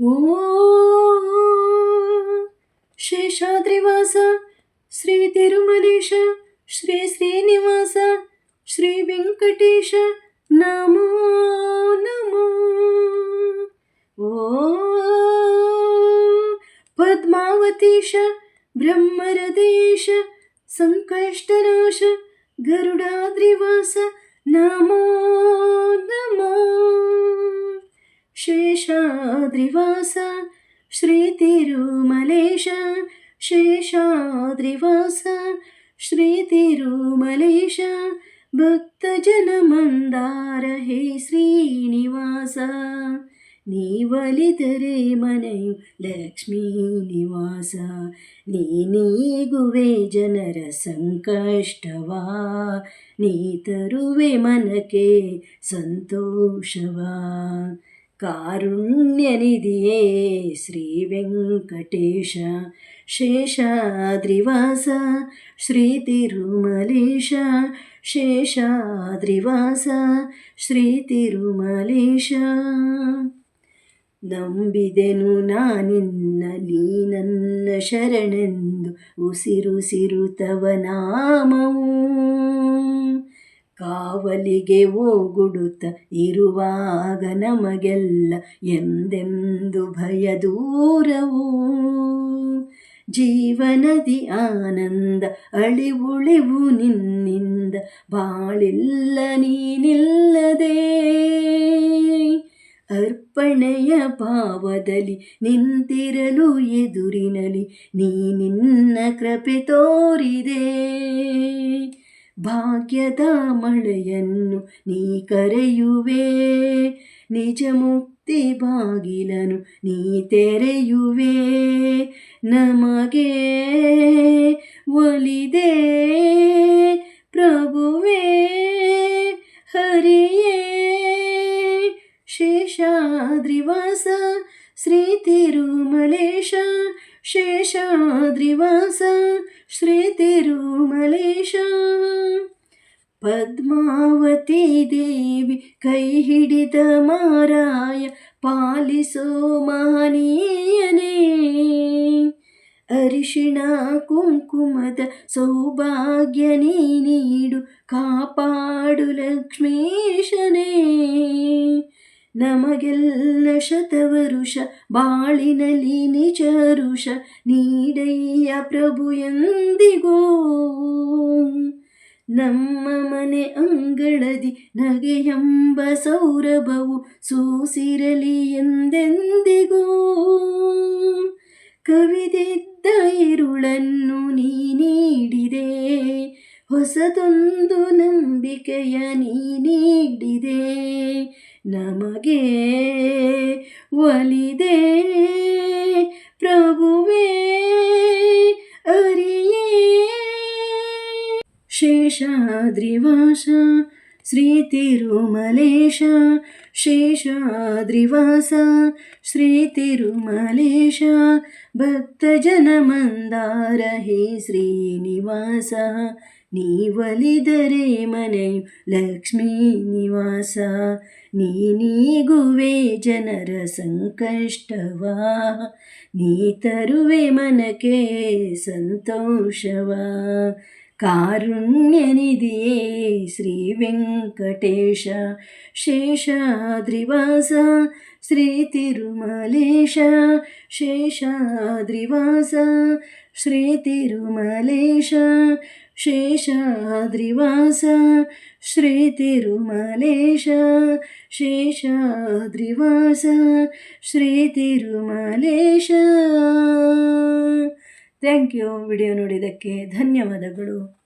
ओ शेषाद्रिवास श्री तिरुमलेश श्रीवेङ्कटेश नमो नमो। ओ पद्मावतीश ब्रह्मरदेश सङ्कष्टनाश गरुडाद्रिवास नमो ಶೇಷಾದ್ರಿವಾಸ ಶ್ರೀ ತಿರುಮಲೇಶ ಶೇಷಾದ್ರಿವಾಸ ಶ್ರೀ ತಿರುಮಲೇಶ ಭಕ್ತಜನ ಮಂದಾರ ಹೇ ಶ್ರೀನಿವಾಸ ನೀವಲಿದರೆ ಮನೆಯು ಲಕ್ಷ್ಮೀ ನಿವಾಸ ನೀನೀಗುವೆ ಜನರ ಸಂಕಷ್ಟವಾ ನೀ ತರುವೆ ಮನಕ್ಕೆ ಸಂತೋಷವಾ ಕಾರುಣ್ಯನಿಧಿಯೇ ಶ್ರೀ ವೆಂಕಟೇಶ ಶೇಷಾದ್ರಿವಾಸ ಶ್ರೀ ತಿರುಮಲೇಶ ಶೇಷಾದ್ರಿವಾಸ ಶ್ರೀ ತಿರುಮಲೇಶ ನಂಬಿದೆನು ನಾನಿನ್ನ ನೀ ನನ್ನ ಶರಣೆಂದು ಉಸಿರುಸಿರುತವ ನಾಮವು ಕಾವಲಿಗೆ ಓಗುಡುತ್ತ ಇರುವಾಗ ನಮಗೆಲ್ಲ ಎಂದೆಂದು ಭಯ ದೂರವು. ಜೀವನದಿ ಆನಂದ ಅಳಿವುಳಿವು ನಿನ್ನಿಂದ, ಬಾಳಿಲ್ಲ ನೀನಿಲ್ಲದೆ. ಅರ್ಪಣೆಯ ಭಾವದಲ್ಲಿ ನಿಂತಿರಲು ಎದುರಿನಲಿ, ನೀ ನಿನ್ನ ಕೃಪೆ ತೋರಿದೆ. ಭಾಗ್ಯದ ಮಳೆಯನ್ನು ನೀ ಕರೆಯುವೆ. ನಿಜ ಮುಕ್ತಿ ಬಾಗಿಲನು ನೀ ತೆರೆಯುವೆ. ನಮಗೆ ಒಲಿದೆ ಪ್ರಭುವೇ, ಹರಿಯೇ. ಶೇಷಾದ್ರಿವಾಸ, ಶ್ರೀ ತಿರುಮಲೇಶ, ಶೇಷಾದ್ರಿವಾಸ ಶ್ರೀ ತಿರುಮಲೇಶ ಪದ್ಮಾವತಿ ದೇವಿ ಕೈ ಹಿಡಿದ ಮಾರಾಯ, ಪಾಲಿಸೋ ಮಹನೀಯನೇ. ಅರಿಶಿಣ ಕುಂಕುಮದ ಸೌಭಾಗ್ಯ ನೀಡು, ಕಾಪಾಡು ಲಕ್ಷ್ಮೀಶನೇ. ನಮಗೆಲ್ಲ ಶತವರುಷ, ಬಾಳಿನಲ್ಲಿ ನಿಜರುಷ ನೀಡಯ್ಯ ಪ್ರಭು ಎಂದಿಗೋ. ನಮ್ಮ ಮನೆ ಅಂಗಳದಿ ನಗೆಯೆಂಬ ಸೌರಭವು ಸೂಸಿರಲಿ ಎಂದೆಂದಿಗೂ. ಕವಿದಿದ್ದ ಇರುಳನ್ನು ನೀ ನೀಡಿದೆ, ಹೊಸದೊಂದು ನಂಬಿಕೆಯ ನೀ ನೀಡಿದೆ. ನಮಗೆ ಒಲಿದೆ ಪ್ರಭುವೇ ಅರಿಯೇ ಶೇಷಾದ್ರಿವಾಸ ಶ್ರೀ ತಿರುಮಲೇಶ ಶೇಷಾದ್ರಿವಾಸ ಶ್ರೀ ತಿರುಮಲೇಶ ಭಕ್ತಜನ ಮಂದಾರ ಹೇ ಶ್ರೀನಿವಾಸ ನೀವಲಿದರೆ ಮನೆಯು ಲಕ್ಷ್ಮೀ ನಿವಾಸ. ನೀನೀಗುವೆ ಜನರ ಸಂಕಷ್ಟವಾ. ನೀ ತರುವೆ ಮನಕ್ಕೆ ಸಂತೋಷವಾ. ಕಾರುಣ್ಯನಿಧಿಯೇ Shri Venkatesha. ಶೇಷಾದ್ರಿವಾಸ Shri Tirumalesha. ಶೇಷಾದ್ರಿವಾಸ Shri Tirumalesha. ಶೇಷಾದ್ರಿವಾಸ Shri Tirumalesha ಶೇಷಾದ್ರಿವಾಸ Shri Tirumalesha. Thank you. Video ನೋಡಿದ್ದಕ್ಕೆ ಧನ್ಯವಾದಗಳು.